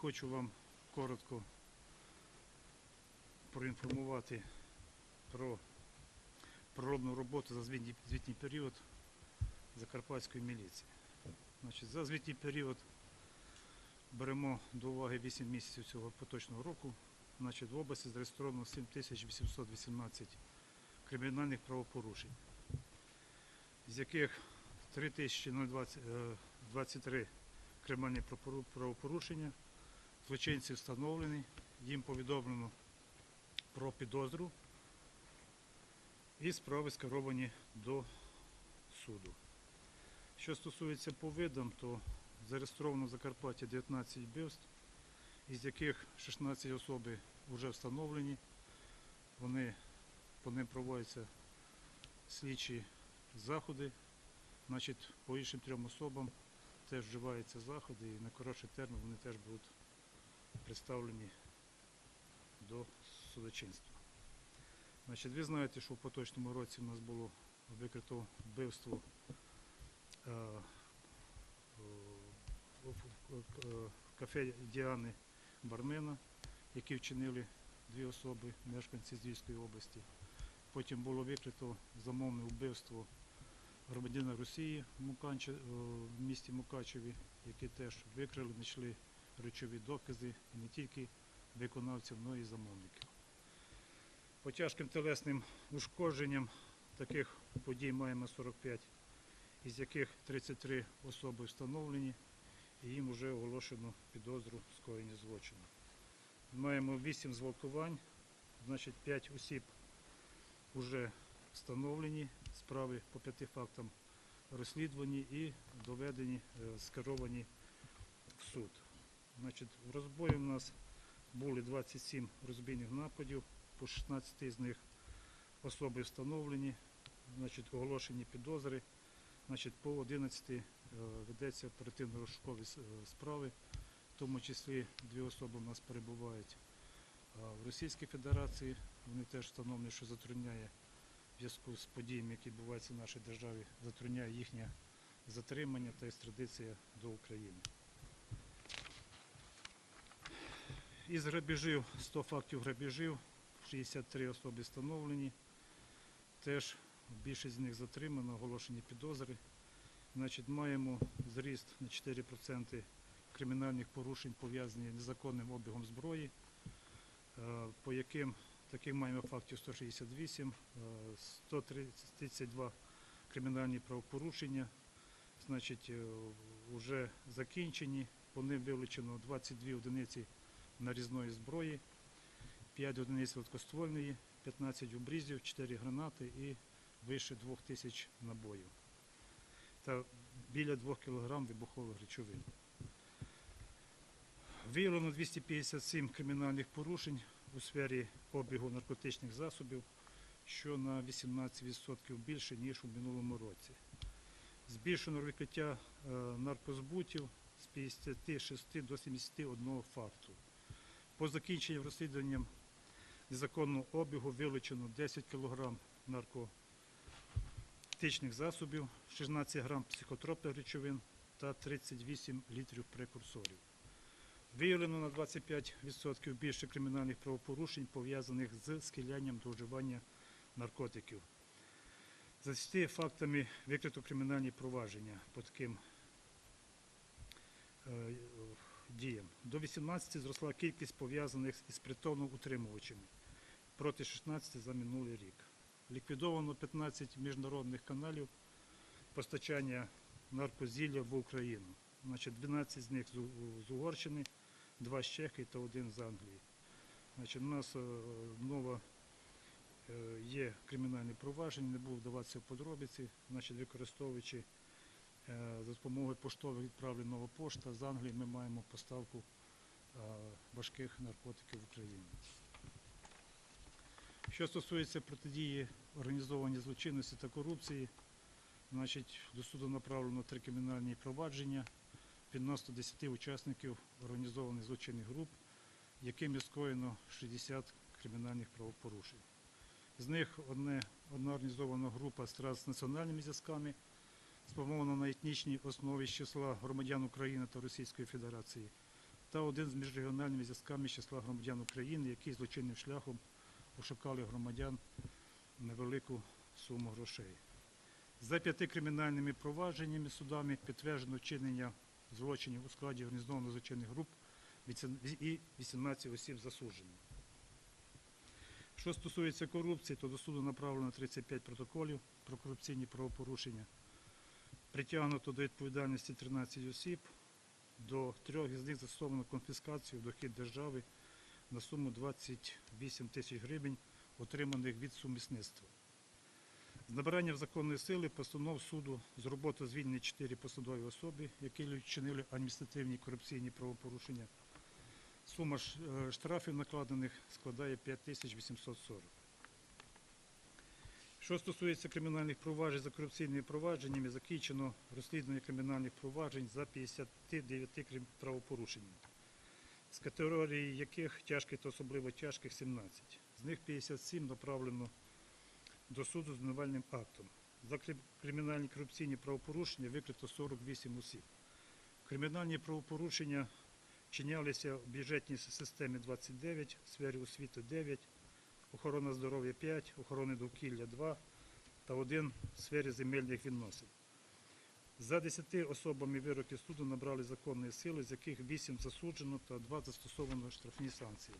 хочу вам коротко проінформувати про проробну роботу за звітній, період Закарпатської міліції. Значить, за звітній період беремо до уваги 8 місяців цього поточного року. Значить, в області зареєстровано 7818 кримінальних правопорушень, з яких 3023 кримінальні правопорушення. Злочинці встановлені, їм повідомлено про підозру і справи скеровані до суду. Що стосується по видам, то зареєстровано в Закарпатті 19 вбивств, із яких 16 особи вже встановлені. Вони, по ним проводяться слідчі заходи. Значить, по іншим трьом особам теж вживаються заходи і на коротший термін вони теж будуть представлені до судочинства. Значить, ви знаєте, що в поточному році в нас було викрито вбивство в- в- в кафе Діани Бармена, які вчинили дві особи, мешканці з області. Потім було викрито замовне вбивство громадянина Росії е, в місті Мукачеві, які теж викрили, знайшли речові докази не тільки виконавців, але й замовників. По тяжким телесним ушкодженням таких подій маємо 45, із яких 33 особи встановлені, і їм вже оголошено підозру в скоєнні злочину. Маємо 8 зґвалтувань, значить 5 осіб вже встановлені, справи по п'яти фактам розслідувані і доведені, е, скеровані в суд. Значить, в розбої в нас були 27 розбійних нападів, по 16 з них особи встановлені, значить, оголошені підозри. Значить, по 11 е, ведеться оперативно-розшукові е, справи, в тому числі дві особи у нас перебувають в Російській Федерації. Вони теж встановлені, що затрудняє в зв'язку з подіями, які відбуваються в нашій державі, затрудняє їхнє затримання та екстрадиція до України. Із грабежів 100 фактів грабежів, 63 особи встановлені. Теж більшість з них затримано, оголошені підозри. Значить, маємо зріст на 4% кримінальних порушень, пов'язані з незаконним обігом зброї, е, по яким таких маємо фактів 168, е, 132 кримінальні правопорушення, значить, вже закінчені, по ним вилучено 22 одиниці нарізної зброї, 5 одиниць легкоствольної, 15 обрізів, 4 гранати і вище 2000 набоїв та біля 2 кг вибухових речовин. Виявлено 257 кримінальних порушень у сфері обігу наркотичних засобів, що на 18% більше, ніж у минулому році. Збільшено викриття е, наркозбутів з 56 до 71 факту. По закінченню розслідуванням незаконного обігу вилучено 10 кг наркотичних засобів, 16 грам психотропних речовин та 38 літрів прекурсорів. Виявлено на 25% більше кримінальних правопорушень, пов'язаних з схилянням до вживання наркотиків. За 10 фактами викрито кримінальні провадження по таким е, діям. До 18 зросла кількість пов'язаних із притонно-утримувачами проти 16 за минулий рік. Ліквідовано 15 міжнародних каналів постачання наркозілля в Україну. Значить, 12 з них з Угорщини, 2 з Чехії та один з Англії. Значить, у нас е, нова е, є кримінальне провадження, не буду вдаватися в подробиці, значить, використовуючи за допомогою поштових відправлень нова пошта з Англії ми маємо поставку е, важких наркотиків в Україну. Що стосується протидії організованій злочинності та корупції, значить, до суду направлено три кримінальні провадження відносно 10 учасників організованих злочинних груп, якими скоєно 60 кримінальних правопорушень. З них одне, одна організована група з транснаціональними зв'язками, сформована на етнічній основі з числа громадян України та Російської Федерації, та один з міжрегіональними зв'язками з числа громадян України, які злочинним шляхом ошукали громадян на велику суму грошей. За п'яти кримінальними провадженнями судами підтверджено вчинення злочинів у складі організованих злочинних груп і 18 осіб засуджено. Що стосується корупції, то до суду направлено 35 протоколів про корупційні правопорушення. Притягнуто до відповідальності 13 осіб, до трьох із них застосовано конфіскацію в дохід держави на суму 28 тисяч гривень, отриманих від сумісництва. З набиранням законної сили постанов суду з роботи звільнені 4 посадові особи, які вчинили адміністративні корупційні правопорушення. Сума е, штрафів накладених складає 5840. Що стосується кримінальних проваджень за корупційними провадженнями, закінчено розслідування кримінальних проваджень за 59 крим- правопорушеннями, з категорії яких тяжких та особливо тяжких 17. З них 57 направлено до суду з обвинувальним актом. За кримінальні корупційні правопорушення викрито 48 осіб. Кримінальні правопорушення вчинялися в бюджетній системі 29, в сфері освіти 9, охорона здоров'я 5, охорони довкілля 2 та 1 в сфері земельних відносин. За 10 особами вироки суду набрали законної сили, з яких 8 засуджено та 2 застосовано штрафні санкції.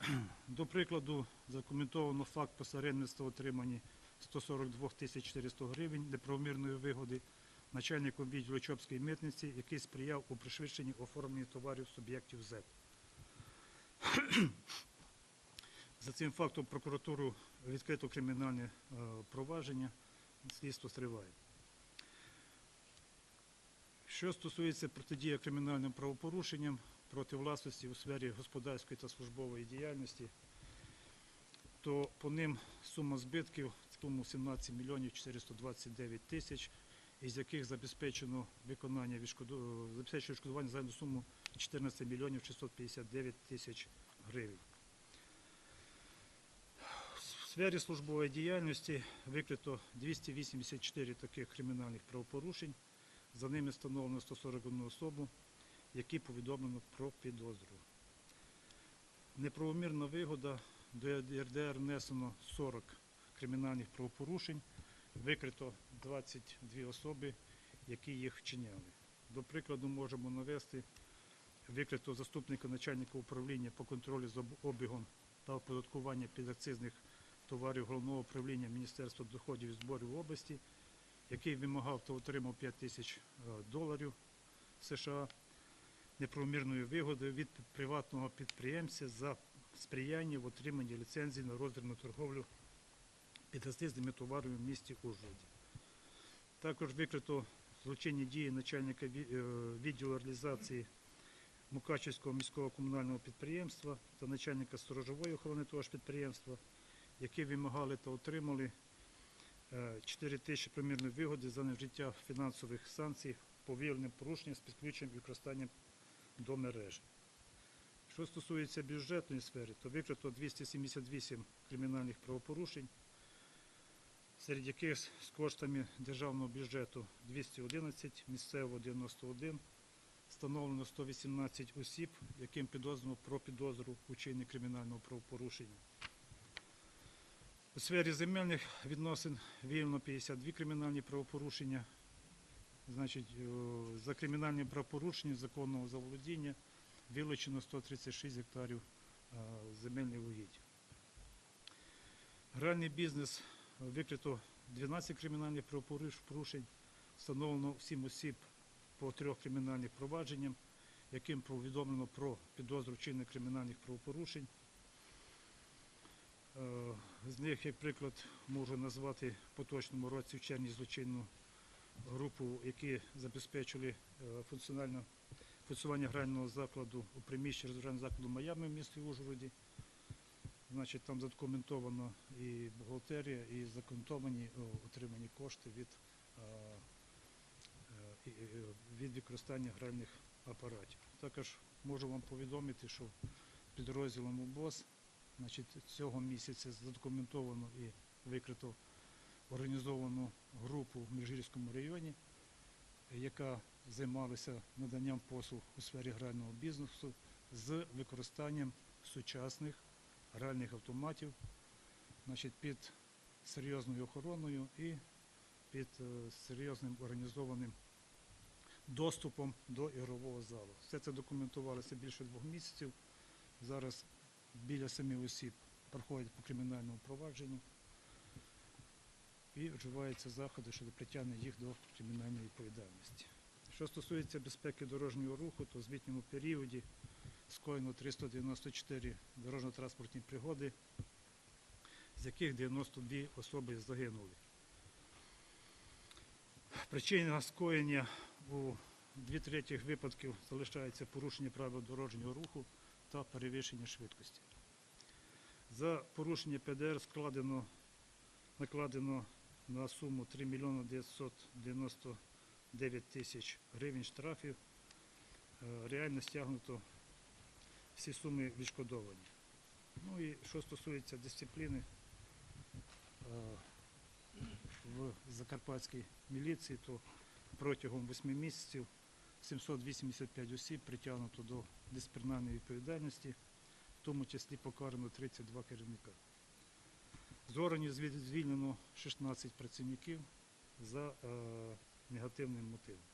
До прикладу, задокументовано факт посередництва в отриманні 142 тисяч 400 гривень неправомірної вигоди начальнику відділу Чопської митниці, який сприяв у пришвидшенні оформлення товарів суб'єктів ЗЕД. За цим фактом прокуратуру відкрито кримінальне е, провадження, слідство триває. Що стосується протидії кримінальним правопорушенням проти власності у сфері господарської та службової діяльності, то по ним сума збитків в суму 17 мільйонів 429 тисяч, із яких забезпечено виконання відшкодування за суму 14 мільйонів 659 тисяч гривень. В сфері службової діяльності викрито 284 таких кримінальних правопорушень. За ними встановлено 141 особу, які повідомлено про підозру. Неправомірна вигода до ЄРДР внесено 40 кримінальних правопорушень, викрито 22 особи, які їх вчиняли. До прикладу, можемо навести викрито заступника начальника управління по контролю за обігом та оподаткування підакцизних товарів Головного управління Міністерства доходів і зборів області, який вимагав та отримав 5 тисяч е, доларів США неправомірної вигоди від приватного підприємця за сприяння в отриманні ліцензії на роздрібну торговлю підакцизними товарами в місті Ужгороді. Також викрито злочинні дії начальника е, відділу реалізації Мукачівського міського комунального підприємства та начальника сторожової охорони того ж підприємства, які вимагали та отримали е, 4 тисячі примірної вигоди за невжиття фінансових санкцій по порушенням з підключенням і використанням до мережі. Що стосується бюджетної сфери, то викрито 278 кримінальних правопорушень, серед яких з коштами державного бюджету 211, місцевого 91, встановлено 118 осіб, яким підозрювано про підозру у кримінального правопорушення. У сфері земельних відносин виявлено 52 кримінальні правопорушення. Значить, за кримінальні правопорушення законного заволодіння вилучено 136 гектарів земельних угідь. Гральний бізнес е, викрито 12 кримінальних правопорушень, встановлено 7 осіб по трьох кримінальних провадженням, яким повідомлено про підозру вчинення кримінальних правопорушень. Е, З них, як приклад, можу назвати в поточному році в червні злочинну групу, які забезпечили е, функціонування грального закладу у приміщенні розважального закладу Майами в місті Ужгороді. Значить, там задокументовано і бухгалтерія, і задокументовані отримані кошти від, е, від використання гральних апаратів. Також можу вам повідомити, що підрозділом УБОС значить, цього місяця задокументовано і викрито організовану групу в Міжгірському районі, яка займалися наданням послуг у сфері грального бізнесу з використанням сучасних гральних автоматів значить, під серйозною охороною і під е, серйозним організованим доступом до ігрового залу. Все це документувалося більше двох місяців. Зараз біля семи осіб проходять по кримінальному провадженню і вживаються заходи щодо притягнення їх до кримінальної відповідальності. Що стосується безпеки дорожнього руху, то в звітньому періоді скоєно 394 дорожньо-транспортні пригоди, з яких 92 особи загинули. Причина скоєння у дві третіх випадків залишається порушення правил дорожнього руху та перевищення швидкості. За порушення ПДР складено, накладено на суму 3 мільйони 999 тисяч гривень штрафів. Е, Реально стягнуто всі суми відшкодовані. Ну і що стосується дисципліни е, в Закарпатській міліції, то протягом 8 місяців 785 осіб притягнуто до дисциплінарної відповідальності, в тому числі покарано 32 керівника. З органів звільнено 16 працівників за е, негативним мотивом.